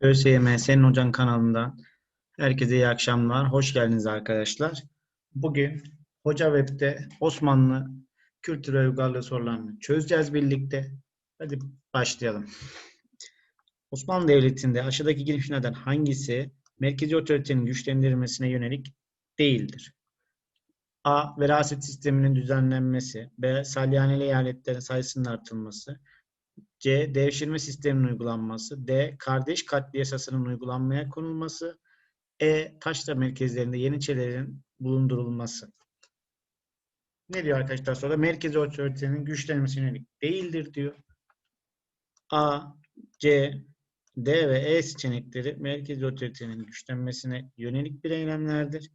ÖSYM Senin Hocan kanalından herkese iyi akşamlar. Hoş geldiniz arkadaşlar. Bugün Hoca Web'de Osmanlı kültür ve uygarlığı sorularını çözeceğiz birlikte. Hadi başlayalım. Osmanlı Devleti'nde aşağıdaki girişimlerden hangisi merkezi otoritenin güçlendirilmesine yönelik değildir? A. Veraset sisteminin düzenlenmesi. B. Salyaneli eyaletlerin sayısının artırılması. C. Devşirme sisteminin uygulanması. D. Kardeş katli yasasının uygulanmaya konulması. E. Taşra merkezlerinde yeniçerilerin bulundurulması. Ne diyor arkadaşlar sonra? Merkezi otoritenin güçlenmesine yönelik değildir diyor. A, C, D ve E seçenekleri merkezi otoritenin güçlenmesine yönelik bir eylemlerdir.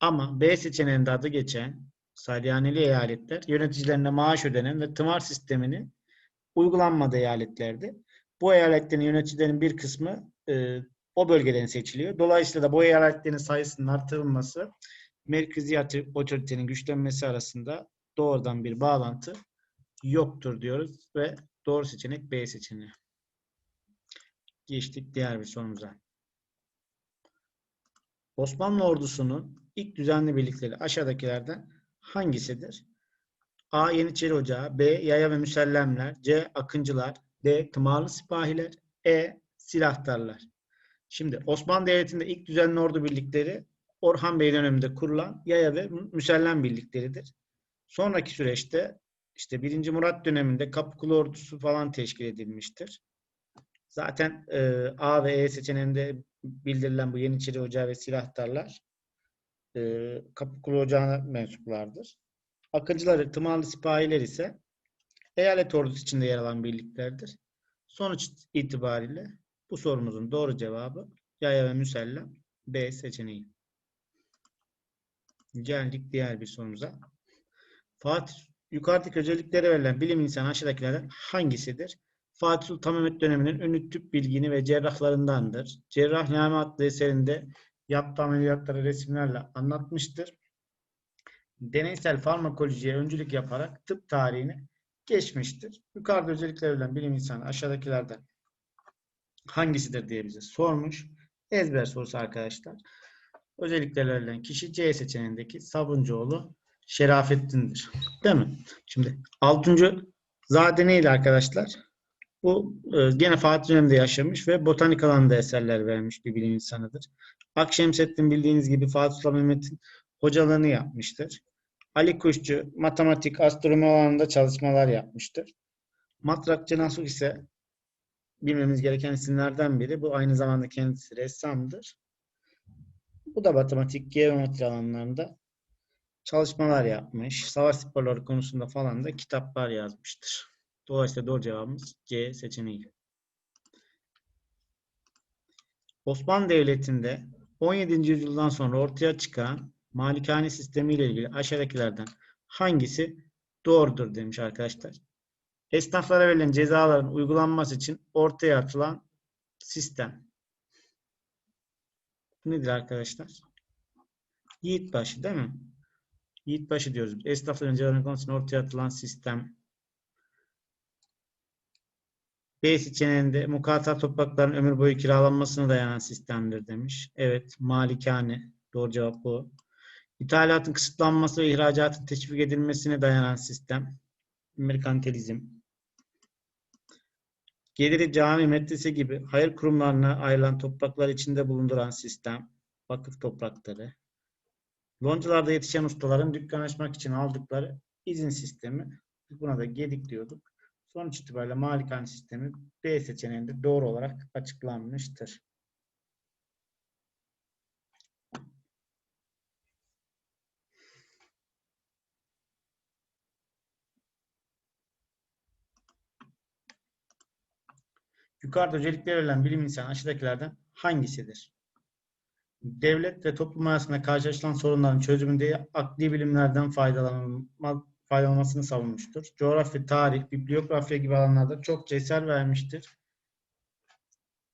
Ama B seçeneğinde adı geçen Salyaneli eyaletler yöneticilerine maaş ödenen ve tımar sistemini uygulanmadığı eyaletlerdi. Bu eyaletlerin yöneticilerin bir kısmı e, o bölgeden seçiliyor. Dolayısıyla da bu eyaletlerin sayısının artırılması merkezi otoritenin güçlenmesi arasında doğrudan bir bağlantı yoktur diyoruz ve doğru seçenek B seçeneği. Geçtik diğer bir sorumuza. Osmanlı ordusunun ilk düzenli birlikleri aşağıdakilerden hangisidir? A. Yeniçeri Ocağı B. Yaya ve Müsellemler C. Akıncılar D. Tımarlı Sipahiler E. Silahtarlar Şimdi Osmanlı Devleti'nde ilk düzenli ordu birlikleri Orhan Bey döneminde kurulan Yaya ve Müsellem birlikleridir. Sonraki süreçte işte 1. Murat döneminde Kapıkulu ordusu falan teşkil edilmiştir. Zaten e, A ve E seçeneğinde bildirilen bu Yeniçeri Ocağı ve silahtarlar e, Kapıkulu Ocağı'na mensuplardır. Akıncılar, tımarlı sipahiler ise eyalet ordusu içinde yer alan birliklerdir. Sonuç itibariyle bu sorumuzun doğru cevabı yaya ve müsellem B seçeneği. Geldik diğer bir sorumuza. Fatih yukarıdaki özelliklere verilen bilim insanı aşağıdakilerden hangisidir? Fatih Sultan Mehmet döneminin ünlü tüp bilgini ve cerrahlarındandır. Cerrahname adlı eserinde yaptığı ameliyatları resimlerle anlatmıştır deneysel farmakolojiye öncülük yaparak tıp tarihini geçmiştir. Yukarıda özellikle verilen bilim insanı aşağıdakilerden hangisidir diye bize sormuş. Ezber sorusu arkadaşlar. Özellikle verilen kişi C seçeneğindeki Sabuncuoğlu Şerafettin'dir. Değil mi? Şimdi 6. Zade neydi arkadaşlar? Bu e, gene Fatih döneminde yaşamış ve botanik alanında eserler vermiş bir bilim insanıdır. Akşemseddin bildiğiniz gibi Fatih Sultan Mehmet'in hocalığını yapmıştır. Ali Kuşçu matematik, astronomi alanında çalışmalar yapmıştır. Matrakçı Nasuh ise bilmemiz gereken isimlerden biri. Bu aynı zamanda kendisi ressamdır. Bu da matematik, geometri alanlarında çalışmalar yapmış. Savaş sporları konusunda falan da kitaplar yazmıştır. Dolayısıyla doğru cevabımız C seçeneği. Osmanlı Devleti'nde 17. yüzyıldan sonra ortaya çıkan malikane sistemi ile ilgili aşağıdakilerden hangisi doğrudur demiş arkadaşlar. Esnaflara verilen cezaların uygulanması için ortaya atılan sistem. Nedir arkadaşlar? Yiğitbaşı değil mi? Yiğitbaşı diyoruz. Esnafların cezaların uygulanması için ortaya atılan sistem. B seçeneğinde mukata toprakların ömür boyu kiralanmasına dayanan sistemdir demiş. Evet, malikane. Doğru cevap bu. İthalatın kısıtlanması ve ihracatın teşvik edilmesine dayanan sistem. Merkantilizm. Geliri cami, medrese gibi hayır kurumlarına ayrılan topraklar içinde bulunduran sistem. Vakıf toprakları. Loncalarda yetişen ustaların dükkan açmak için aldıkları izin sistemi. Buna da gedik diyorduk. Sonuç itibariyle malikane sistemi B seçeneğinde doğru olarak açıklanmıştır. Yukarıda özellikle verilen bilim insanı aşağıdakilerden hangisidir? Devlet ve toplum arasında karşılaşılan sorunların çözümünde akli bilimlerden faydalanma, faydalanmasını savunmuştur. Coğrafya, tarih, bibliografya gibi alanlarda çok eser vermiştir.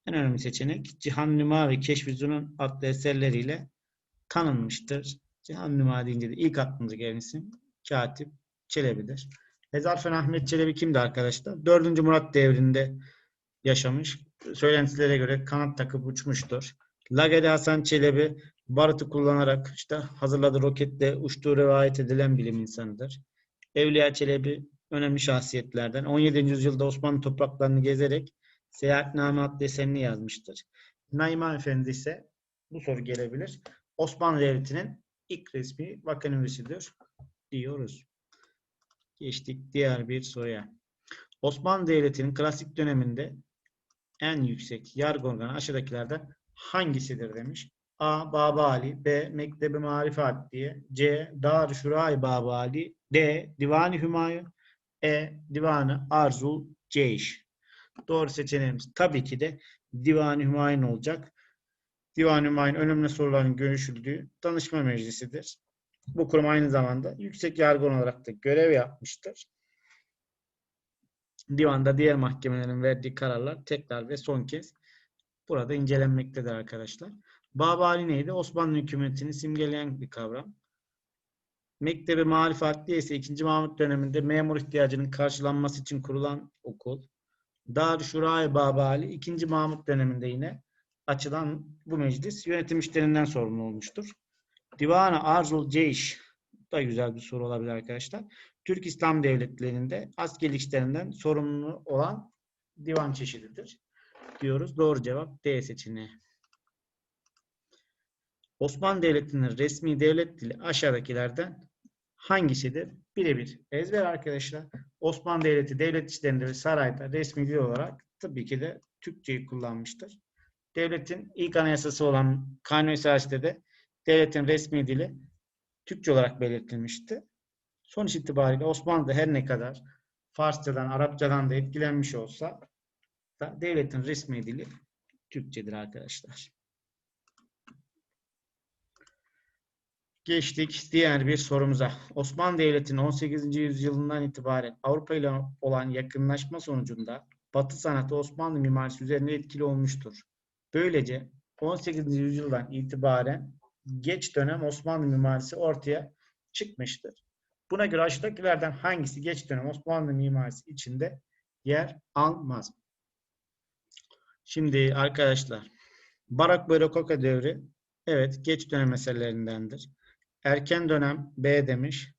En önemli seçenek Cihan Nüma ve Keşfi adlı eserleriyle tanınmıştır. Cihan Nüma deyince de ilk aklımıza gelen isim Katip Çelebi'dir. Hezarfen Ahmet Çelebi kimdi arkadaşlar? 4. Murat devrinde yaşamış. Söylentilere göre kanat takıp uçmuştur. Lagede Hasan Çelebi barıtı kullanarak işte hazırladığı roketle uçtuğu rivayet edilen bilim insanıdır. Evliya Çelebi önemli şahsiyetlerden. 17. yüzyılda Osmanlı topraklarını gezerek Seyahatname adlı eserini yazmıştır. Naiman Efendi ise bu soru gelebilir. Osmanlı Devleti'nin ilk resmi üyesidir diyoruz. Geçtik diğer bir soruya. Osmanlı Devleti'nin klasik döneminde en yüksek yargı organı aşağıdakilerden hangisidir demiş. A. Baba Ali B. Mektebi Marife Adliye C. Dar Şuray Baba Ali D. Divani Hümayun E. Divanı Arzul Ceyş Doğru seçeneğimiz tabii ki de Divan-ı Hümayun olacak. Divan-ı Hümayun önemli soruların görüşüldüğü danışma meclisidir. Bu kurum aynı zamanda yüksek yargı olarak da görev yapmıştır. Divanda diğer mahkemelerin verdiği kararlar tekrar ve son kez burada incelenmektedir arkadaşlar. Babali neydi? Osmanlı hükümetini simgeleyen bir kavram. Mektebi Marif Adliye ise 2. Mahmut döneminde memur ihtiyacının karşılanması için kurulan okul. Darüşşuray Babali 2. Mahmut döneminde yine açılan bu meclis yönetim işlerinden sorumlu olmuştur. Divan-ı Arzul Ceyş da güzel bir soru olabilir arkadaşlar. Türk İslam devletlerinde askerlik işlerinden sorumlu olan divan çeşididir diyoruz. Doğru cevap D seçeneği. Osmanlı Devleti'nin resmi devlet dili aşağıdakilerden hangisidir? Birebir ezber arkadaşlar. Osmanlı Devleti devlet işlerinde ve sarayda resmi dil olarak tabii ki de Türkçeyi kullanmıştır. Devletin ilk anayasası olan Kanuni Esasi'de de devletin resmi dili Türkçe olarak belirtilmişti. Sonuç itibariyle Osmanlı her ne kadar Farsçadan, Arapçadan da etkilenmiş olsa da devletin resmi dili Türkçedir arkadaşlar. Geçtik diğer bir sorumuza. Osmanlı Devleti'nin 18. yüzyılından itibaren Avrupa ile olan yakınlaşma sonucunda Batı sanatı Osmanlı mimarisi üzerinde etkili olmuştur. Böylece 18. yüzyıldan itibaren geç dönem Osmanlı mimarisi ortaya çıkmıştır. Buna göre aşağıdakilerden hangisi geç dönem Osmanlı mimarisi içinde yer almaz? Şimdi arkadaşlar Barak ve devri evet geç dönem meselelerindendir. Erken dönem B demiş.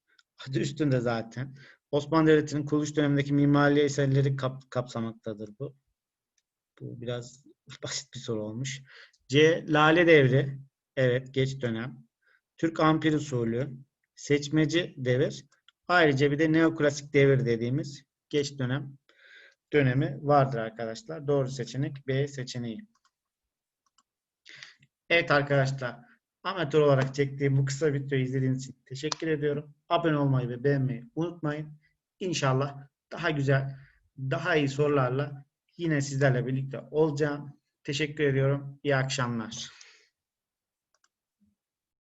Adı üstünde zaten. Osmanlı Devleti'nin kuruluş dönemindeki mimari eserleri kap, kapsamaktadır bu. Bu biraz basit bir soru olmuş. C. Lale devri. Evet geç dönem. Türk ampir usulü. Seçmeci devir. Ayrıca bir de neoklasik devir dediğimiz geç dönem dönemi vardır arkadaşlar. Doğru seçenek B seçeneği. Evet arkadaşlar. Amatör olarak çektiğim bu kısa videoyu izlediğiniz için teşekkür ediyorum. Abone olmayı ve beğenmeyi unutmayın. İnşallah daha güzel, daha iyi sorularla yine sizlerle birlikte olacağım. Teşekkür ediyorum. İyi akşamlar.